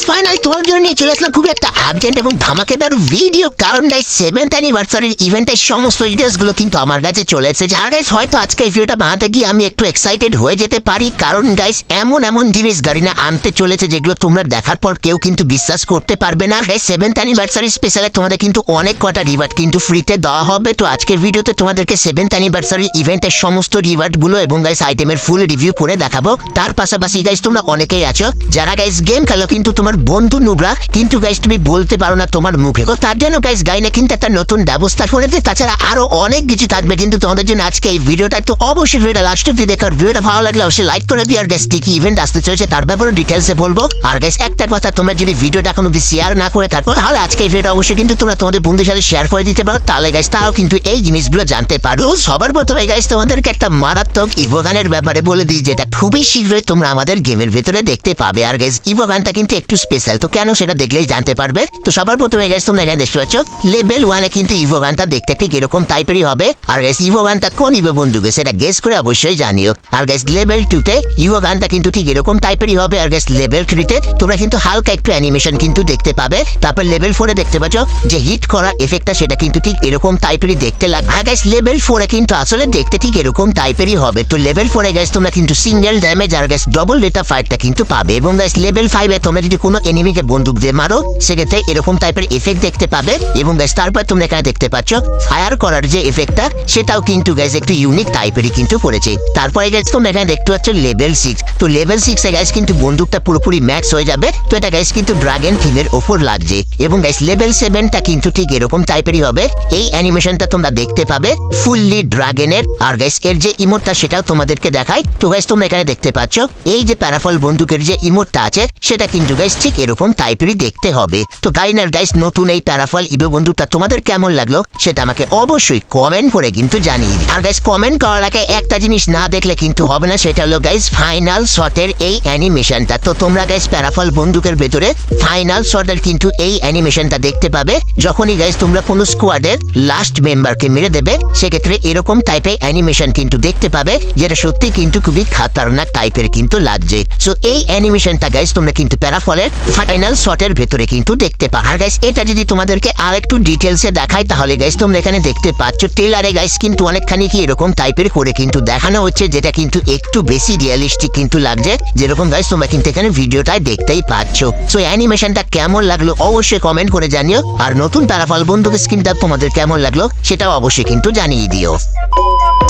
Guys final তোমার জন্য নিয়ে চলে আসলাম খুব একটা আর্জেন্ট এবং ধামাকেদার ভিডিও কারণ গাইস সেভেন্থ অ্যানিভার্সারির ইভেন্টের সমস্ত ডিটেলসগুলো কিন্তু আমার কাছে চলে এসেছে। আর গাইস হয়তো আজকে ভিডিওটা বানাতে গিয়ে আমি একটু এক্সাইটেড হয়ে যেতে পারি, কারণ গাইস এমন এমন জিনিস গাড়িনা আনতে চলেছে যেগুলো তোমরা দেখার পর কেউ কিন্তু বিশ্বাস করতে পারবে না। গাইস সেভেন্থ অ্যানিভার্সারি স্পেশালে তোমাদের কিন্তু অনেক কটা রিওয়ার্ড কিন্তু ফ্রিতে দেওয়া হবে। তো আজকের ভিডিওতে তোমাদেরকে সেভেন্থ অ্যানিভার্সারি ইভেন্টের সমস্ত রিওয়ার্ডগুলো এবং গাইস আইটেমের ফুল রিভিউ করে দেখাবো। তার পাশাপাশি গাইস তোমরা অনেকেই আছো যারা গাইস গেম খেলো কিন্তু তোমার বন্ধু নুবরা, কিন্তু গাইস তুমি বলতে পারো না তোমার মুখে। তো তার জন্য গাইস গাইনে কিন্তু একটা নতুন ব্যবস্থা করেছে তাছাড়া আরও অনেক কিছু থাকবে কিন্তু তোমাদের জন্য আজকে এই ভিডিওটা একটু অবশ্যই ভিডিওটা লাস্ট অব্দি দেখার ভিডিওটা ভালো লাগলে অবশ্যই লাইক করে দিও। আর গাইস কি কি ইভেন্ট আসতে চলেছে তার ব্যাপারে ডিটেলসে বলব। আর গাইস একটা কথা, তোমরা যদি ভিডিওটা এখন অব্দি শেয়ার না করে থাকো, তাহলে আজকে এই ভিডিওটা অবশ্যই কিন্তু তোমরা তোমাদের বন্ধুদের সাথে শেয়ার করে দিতে পারো। তাহলে গাইস তাও কিন্তু এই জিনিসগুলো জানতে পারো সবার প্রথমে গাইস তোমাদেরকে একটা মারাত্মক ইভোগানের ব্যাপারে বলে দিই, যেটা খুবই শীঘ্রই তোমরা আমাদের গেমের ভিতরে দেখতে পাবে। আর গাইস ইভোগানটা কিন্তু একটু স্পেশাল তো কেন সেটা দেখলেই জানতে পারবে? তো সবার প্রথমে গাইস তোমরা এখানে দেখতে পাচ্ছ লেভেল ওয়ানে কিন্তু ইভোগানটা দেখতে ঠিক এরকম টাইপেরই হবে। আর গাইস ইভোগানটা কোন ইভো বন্ধুকে সেটা গেস করে অবশ্যই জানিও। আর গাইস লেভেল টু তে ইভোগানটা কিন্তু ঠিক এরকম টাইপেরই হবে। আর গাইস লেভেল থ্রিতে তোমরা কিন্তু হালকা একটু অ্যানিমেশন কিন্তু দেখতে পাবে। তারপর লেভেল ফোরে দেখতে পাচ্ছ, যে হিট করার এফেক্টটা সেটা কিন্তু ঠিক এরকম টাইপেরই দেখতে লাগবে আর গাইস লেভেল ফোরে কিন্তু আসলে দেখতে ঠিক এরকম টাইপেরই হবে। তো লেভেল ফোরে গাইস তোমরা কিন্তু সিঙ্গেল ড্যামেজ আর গাইস ডবল রেটা ফাইটটা কিন্তু পাবে। এবং গাইস লেভেল ফাইভে তোমরা যদি কোনো এনিমিকে বন্দুক দিয়ে মারো, সেক্ষেত্রে এরকম টাইপের এফেক্ট দেখতে পাবে। এবং গাইস তারপর তোমরা এখানে দেখতে পাচ্ছ ফায়ার করার যে এফেক্টটা সেটাও কিন্তু গাইস একটু ইউনিক টাইপেরই কিন্তু পড়েছে। তারপরে গাইস তোমরা এখানে দেখতে পাচ্ছ লেভেল সিক্স তো লেভেল সিক্স এ গাইস কিন্তু বন্দুকটা পুরোপুরি ম্যাক্স হয়ে যাবে। তো এটা গাইস কিন্তু ড্রাগন থিমের ওপর লাগছে। এবং গাইস লেভেল সেভেনটা কিন্তু ঠিক এরকম টাইপেরই হবে। এই অ্যানিমেশনটা তোমরা দেখতে পাবে ফুললি ড্রাগনের আর গাইস এর যে ইমোটটা সেটাও তোমাদেরকে দেখায় তো গাইস তোমরা এখানে দেখতে পাচ্ছ, এই যে প্যারাফল বন্দুকের যে ইমোটটা আছে, সেটা কিন্তু গাইস ঠিক এরকম টাইপেরই দেখতে হবে। তো গাইনার গাইস নতুন এই প্যারাফল ইভো বন্দুকটা তোমাদের কেমন লাগল? সেটা আমাকে অবশ্যই কমেন্ট করে কিন্তু জানিয়ে। আর গাইস কমেন্ট করার আগে একটা জিনিস না দেখলে কিন্তু হবে না, সেটা হলো গাইস ফাইনাল শটের এই অ্যানিমেশনটা তো তোমরা গাইস প্যারাফল বন্দুকের ভেতরে ফাইনাল শটের কিন্তু এই অ্যানিমেশনটা দেখতে পাবে। যখনই গাইস তোমরা কোনো স্কোয়াডের লাস্ট মেম্বারকে মেরে দেবে, সেক্ষেত্রে এরকম টাইপের অ্যানিমেশন কিন্তু দেখতে পাবে, যেটা সত্যি কিন্তু খুবই খাতারনাক টাইপের কিন্তু লাগছে। সো এই অ্যানিমেশনটা গাইস তোমরা কিন্তু প্যারাফলের ফাইনাল শটের ভেতরে কিন্তু দেখতে পাও। আর গাইস এটা যদি তোমাদেরকে আর একটু ডিটেলসে দেখাই, তাহলে গাইস তোমরা এখানে দেখতে পাচ্ছ টেলারে গাইস কিন্তু অনেকখানি কি এরকম টাইপের করে কিন্তু দেখানো হচ্ছে, যেটা কিন্তু একটু বেশি রিয়েলিস্টিক কিন্তু লাগছে। যেরকম গাইস তোমরা কিন্তু এখানে ভিডিওটায় দেখতেই পাচ্ছ। সো অ্যানিমেশনটা কেমন লাগল অবশ্যই কমেন্ট করে জানিও। আর নতুন প্যারাফল বন্ধুকে স্ক্রিনটা তোমাদের কেমন লাগল, সেটাও অবশ্যই কিন্তু জানিয়ে দিও।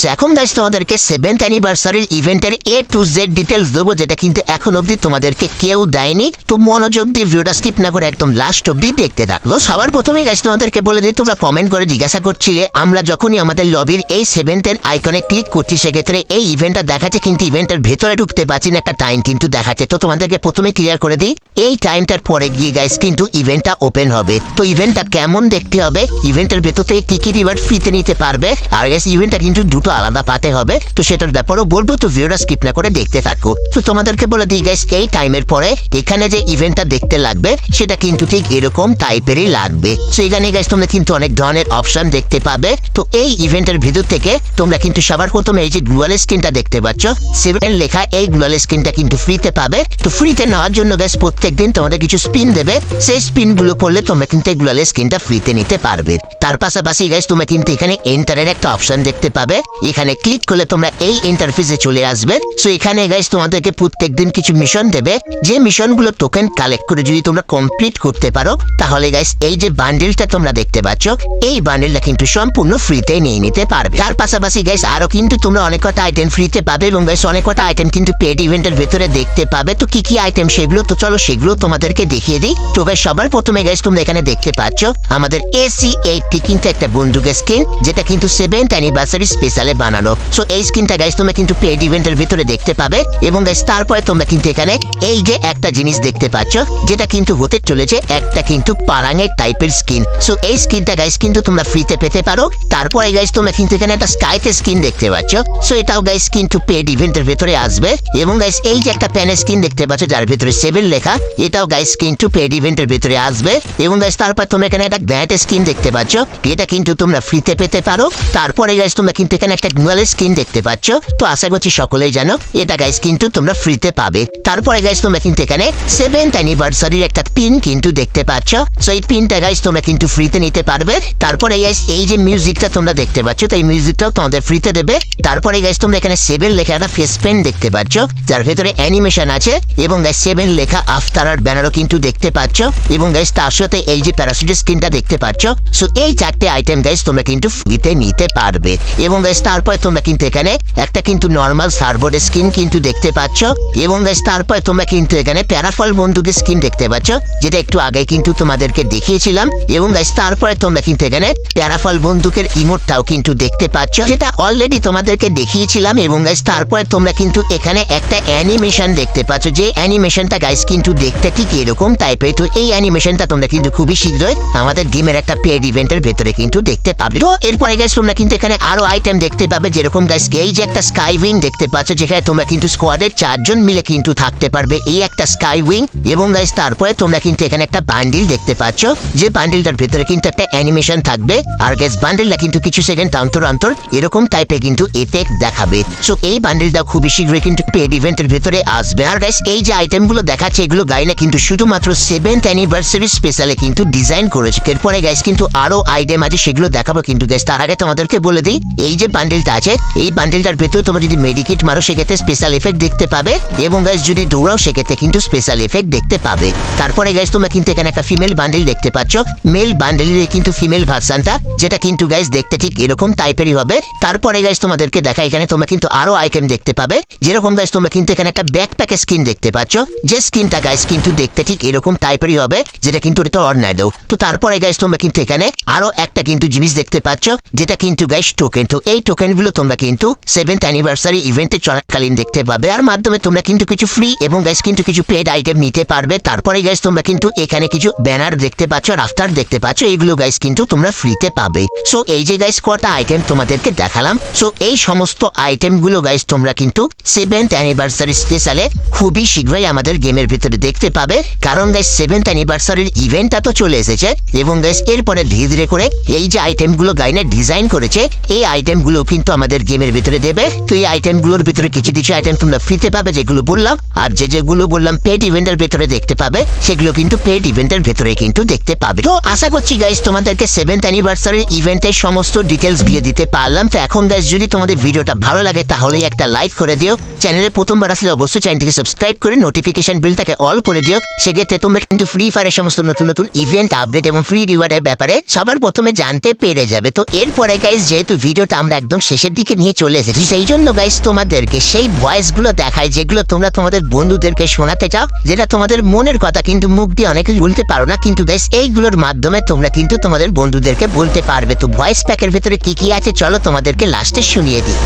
So, এখন গাইস তোমাদেরকে সেভেন্থ অ্যানিভার্সারির ইভেন্টের এ টু জেড ডিটেলস দেবো যেটা কিন্তু এখন অবধি তোমাদেরকে কেউ দেয়নি। তো মনোযোগ দিয়ে ভিডিওটা স্কিপ না করে একদম লাস্ট অবধি দেখতে থাকল সবার প্রথমে গাইস তোমাদেরকে বলে দিই তোমরা কমেন্ট করে জিজ্ঞাসা করছিলে আমরা যখনই আমাদের লবির এই সেভেন্থের আইকনে ক্লিক করছি সেক্ষেত্রে এই ইভেন্টটা দেখাচ্ছে কিন্তু ইভেন্টের ভেতরে ঢুকতে পারছি না একটা টাইম কিন্তু দেখাচ্ছে। তো তোমাদেরকে প্রথমে ক্লিয়ার করে দিই এই টাইমটার পরে গিয়ে গাইস কিন্তু ইভেন্টটা ওপেন হবে। তো ইভেন্টটা কেমন দেখতে হবে? ইভেন্টের ভেতর থেকে কি কি রিওয়ার্ড ফ্রিতে নিতে পারবে? আর গাইস ইভেন্টটা কিন্তু দুটো আলাদা পাতে হবে। তো সেটার ব্যাপারেও বলব, তো ভিডিওটা স্কিপ না করে দেখতে থাকো। তো তোমাদেরকে বলে দিই গাইস এই টাইমের পরে এখানে যে ইভেন্টটা দেখতে লাগবে, সেটা কিন্তু ঠিক এরকম টাইপেরই লাগবে। তো এখানে গাইস তোমরা কিন্তু অনেক ধরনের অপশন দেখতে পাবে। তো এই ইভেন্টের ভিতর থেকে তোমরা কিন্তু সবার প্রথমে এই যে গ্লোয়াল স্ক্রিনটা দেখতে পাচ্ছ সেভেন লেখা এই গ্লোয়াল স্ক্রিনটা কিন্তু ফ্রিতে পাবে। তো ফ্রিতে নেওয়ার জন্য গাইস প্রত্যেকদিন তোমাদের কিছু স্পিন দেবে। সেই স্পিনগুলো করলে তোমরা কিন্তু এই গ্লোয়াল স্ক্রিনটা ফ্রিতে নিতে পারবে। তার পাশাপাশি গাইস তোমরা কিন্তু এখানে এন্টারের একটা অপশন দেখতে পাবে। এখানে ক্লিক করলে তোমরা এই ইন্টারফেসে চলে আসবে। সো এখানে গাইস তোমাদেরকে প্রত্যেকদিন কিছু মিশন দেবে। যে মিশনগুলো টোকেন কালেক্ট করে যদি তোমরা কমপ্লিট করতে পারো, তাহলে গাইস এই যে বান্ডেলটা তোমরা দেখতে পাচ্ছ, এই বান্ডেলটা কিন্তু সম্পূর্ণ ফ্রিতে নিয়ে নিতে পারবে। তার পাশাপাশি গাইস আরও কিন্তু তোমরা অনেক কটা আইটেম ফ্রিতে পাবে এবং গাইস অনেক কটা আইটেম কিন্তু পেড ইভেন্টের ভেতরে দেখতে পাবে। তো কি কি আইটেম সেগুলো, তো চলো সেগুলো তোমাদেরকে দেখিয়ে দিই। তো গাইস সবার প্রথমে গাইস তোমরা এখানে দেখতে পাচ্ছ, আমাদের এসি এইটটি কিন্তু একটা বন্দুকের স্কিন যেটা কিন্তু সেভেন্থ অ্যানিভার্সারি স্পেশালে বানানো সো এই স্কিনটা গাইস তোমরা কিন্তু পেড ইভেন্টের ভিতরে দেখতে পাবে এবং গাইস তারপরে তোমরা কিন্তু এখানে এই যে একটা জিনিস দেখতে পাচ্ছ, যেটা কিন্তু হতে চলেছে একটা কিন্তু পারাঙের টাইপের স্কিন সো এই স্কিনটা গাইস কিন্তু তোমরা ফ্রিতে পেতে পারো। তারপরে গাইস তোমরা কিন্তু এখানে একটা স্কাইতে স্কিন দেখতে পাচ্ছ। সো এটাও গাইস কিন্তু পেড ইভেন্টের ভেতরে আসবে এবং গাইস এই যে একটা প্যানের স্কিন দেখতে পাচ্ছ, যার ভিতরে সেভেন লেখা, এটাও গাইস কিন্তু পেড ইভেন্টের ভেতরে আসবে এবং গাইস তারপর তোমরা এখানে একটা গ্যাট স্কিন দেখতে পাচ্ছ। এটা কিন্তু তোমরা ফ্রিতে পেতে পারো। তারপরে গাইস তোমরা কিন্তু এখানে একটা গ্নুয়ালের স্কিন দেখতে পাচ্ছ। তো আশা করছি সকলেই জানো, এটা গাইস কিন্তু তোমরা ফ্রিতে পাবে। তারপরে গাইস তোমরা কিন্তু এখানে সেভেন্থ অ্যানিভার্সারির একটা পিন কিন্তু দেখতে পাচ্ছ। সো এই পিনটা গাইস তোমরা কিন্তু ফ্রিতে নিতে পারবে। তারপরে গাইস এই যে মিউজিকটা তোমরা দেখতে পাচ্ছ, তো এই মিউজিকটাও তোমাদের ফ্রিতে দেবে। তারপরে গাইস তোমরা এখানে সেভেন লেখা একটা ফেস পেন দেখতে পাচ্ছ, যার ভেতরে অ্যানিমেশন আছে এবং গাইস সেভেন লেখা আফতার আর ব্যানারও কিন্তু দেখতে পাচ্ছ। এবং গাইস তার সাথে এই যে প্যারাসুটের স্ক্রিনটা দেখতে পাচ্ছ। সো এই চারটে আইটেম গাইস তোমরা কিন্তু ফ্রিতে নিতে পারবে। এবং গাইস তারপরে তোমরা কিন্তু এখানে একটা কিন্তু নর্মাল সার্বোর্ডের স্কিন কিন্তু দেখতে পাচ্ছ। এবং গাইস তারপরে তোমরা কিন্তু এখানে প্যারাফল বন্দুকের স্কিন দেখতে পাচ্ছ, যেটা একটু আগে কিন্তু তোমাদেরকে দেখিয়েছিলাম। এবং গাইস তারপরে তোমরা কিন্তু এখানে প্যারাফল বন্দুকের ইমোটটাও কিন্তু দেখতে পাচ্ছ, যেটা অলরেডি তোমাদেরকে দেখিয়েছিলাম। এবং গাইস তারপরে তোমরা কিন্তু এখানে একটা অ্যানিমেশন দেখতে পাচ্ছ, যে অ্যানিমেশনটা গাইস কিন্তু দেখতে ঠিক এরকম টাইপের তো এই অ্যানিমেশনটা তোমরা কিন্তু খুবই শীঘ্রই আমাদের গেমের একটা পেড ইভেন্টের ভেতরে কিন্তু দেখতে পাবে। তো এরপরে গাইস তোমরা কিন্তু এখানে আরও আইটেম দেখতে পাবে যেরকম গাইস এই যে একটা স্কাই উইং দেখতে পাচ্ছ, যেখানে তোমরা কিন্তু স্কোয়াডের চারজন মিলে কিন্তু থাকতে পারবে। এই একটা স্কাই উইং এবং গাইস তারপরে তোমরা কিন্তু এখানে একটা বান্ডিল দেখতে পাচ্ছ, যে বান্ডিলটার ভেতরে কিন্তু একটা অ্যানিমেশন থাকবে। আর গাইস বান্ডিলটা কিন্তু কিছু সেকেন্ড অন্তর অন্তর এরকম টাইপের কিন্তু এফেক্ট দেখাবে। সো এই বান্ডিলটা খুবই শীঘ্রই কিন্তু পেড ইভেন্টের ভেতরে আসবে। আর গাইস এই যে আইটেমগুলো দেখাচ্ছে, এগুলো গাইনে কিন্তু শুধুমাত্র সেভেন্থ অ্যানিভার্সারি স্পেশালে কিন্তু ডিজাইন করেছে। এরপরে গাইস কিন্তু আরও আইটেম আছে, সেগুলো দেখাবো কিন্তু গাইস তার আগে তোমাদেরকে বলে দিই, এই যে বান্ডিলটা আছে। এই বান্ডিলটার ভেতরে তোমরা যদি মেডিকেট মারো, সেক্ষেত্রে স্পেশাল এফেক্ট দেখতে পাবে এবং গাইস যদি দৌড়াও, সেক্ষেত্রে কিন্তু স্পেশাল এফেক্ট দেখতে পাবে। তারপরে গাইস তোমরা কিন্তু এখানে একটা ফিমেল বান্ডিল দেখতে পাচ্ছ। মেল বান্ডিলের কিন্তু ফিমেল ভার্সানটা যেটা কিন্তু গাইস দেখতে ঠিক এরকম টাইপেরই হবে। তারপরে গাইস তোমাদেরকে দেখা এখানে তোমরা কিন্তু আরও আইটেম দেখতে পাবে। যেরকম গাইস তোমরা কিন্তু এখানে একটা ব্যাকপ্যাকের স্কিন দেখতে পাচ্ছ। যে স্কিনটা গাইস কিন্তু দেখতে ঠিক এরকম টাইপেরই হবে, যেটা কিন্তু এটা অর্নাইডো তো তারপরে গাইস তোমরা কিন্তু এখানে আরও একটা কিন্তু জিনিস দেখতে পাচ্ছ, যেটা কিন্তু গাইস টোকেন তো এই টোকেনগুলো তোমরা কিন্তু সেভেন্থ অ্যানিভার্সারি ইভেন্টে চলাকালীন দেখতে পাবে। আর মাধ্যমে তোমরা কিন্তু কিছু ফ্রি এবং গাইস কিন্তু কিছু পেড আইটেম নিতে পারবে। তারপরে গাইস তোমরা কিন্তু এখানে কিছু ব্যানার দেখতে পাচ্ছ আর আফটার দেখতে পাচ্ছ এইগুলো গাইস কিন্তু তোমরা ফ্রিতে পাবে। সো এই যে গাইস কটা আইটেম তোমাদেরকে দেখালাম সো এই সমস্ত আইটেমগুলো গাইস তোমরা কিন্তু সেভেন্থ অ্যানিভার্সারি স্পেশালে খুবই শীঘ্রই আমাদের গেমের ভিতরে দেখতে পাবে। কারণ গাইস সেভেন্থ অ্যানিভার্সারির ইভেন্টটা তো চলে এসেছে এবং গাইস এরপরে ধীরে ধীরে করে এই যে আইটেমগুলো গাইনে ডিজাইন করেছে, এই আইটেমগুলো কিন্তু আমাদের গেমের ভিতরে দেবে। তো এই আইটেমগুলোর ভিতরে কিছু কিছু আইটেম তোমরা ফ্রিতে পাবে, যেগুলো বললাম। আর যে যেগুলো বললাম পেড ইভেন্টের ভেতরে দেখতে পাবে, সেগুলো কিন্তু পেড ইভেন্টের ভেতরে কিন্তু দেখতে পাবে। তো আশা করছি গাইস তোমাদেরকে সেভেন্থ অ্যানিভার্সারি ইভেন্টের সমস্ত ডিটেলস দিয়ে দিতে পারলাম। তো এখন গাইস যদি তোমাদের ভিডিওটা ভালো লাগে, তাহলে একটা লাইক করে দিও। চ্যানেলে প্রথমবার আসলে অবশ্যই চ্যানেলটিকে সাবস্ক্রাইব করে নোটিফিকেশন বিলটাকে অল করে দিও। সেক্ষেত্রে তোমরা কিন্তু ফ্রি ফায়ারের সমস্ত নতুন নতুন ইভেন্ট আপডেট এবং ফ্রি রিওয়ার্ডের ব্যাপারে সবার প্রথমে জানতে পেরে যাবে। তো এরপরে গাইস যেহেতু ভিডিওটা আমরা একদম শেষের দিকে নিয়ে চলে এসেছি। সেই জন্য গাইস তোমাদেরকে সেই ভয়েসগুলো দেখায় যেগুলো তোমরা তোমাদের বন্ধুদেরকে শোনাতে চাও, যেটা তোমাদের মনের কথা কিন্তু মুখ দিয়ে অনেকে বলতে পারো না, কিন্তু গাইস এইগুলোর মাধ্যমে তোমরা কিন্তু তোমাদের বন্ধুদেরকে বলতে পারবে। তো ভয়েস প্যাকের ভেতরে কি কি আছে, চলো তোমাদেরকে লাস্টে শুনিয়ে দিই।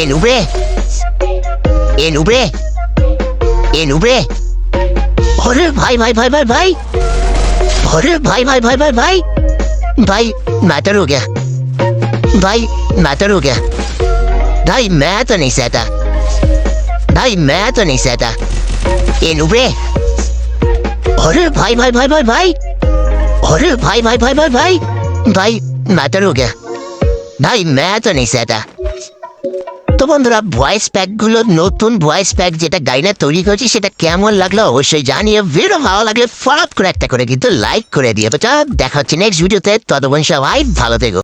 এ নুবড়ে এ নুবড়ে এ নুবড়ে ওরে ভাই ভাই ভাই ভাই ভাই। ওরে ভাই ভাই ভাই ভাই ভাই। ভাই ম্যাটার হো গিয়া Dai ma taruga. Dai ma tani seta. Dai ma tani seta. In ubre. Ore bhai bhai bhai bhai bhai. Ore bhai bhai bhai bhai bhai. Dai ma taruga. Dai ma tani seta. তো বন্ধুরা voice প্যাকগুলো নতুন voice pack যেটা গাইনা তৈরি করেছি সেটা কেমন লাগল অবশ্যই জানিয়ে ভিডিও ভালো লাগলে ফলাপ করে একটা করে কিন্তু লাইক করে দিয়ে তো দেখা হচ্ছে নেক্সট ভিডিওতে ততক্ষণ সবাই ভালো থেকো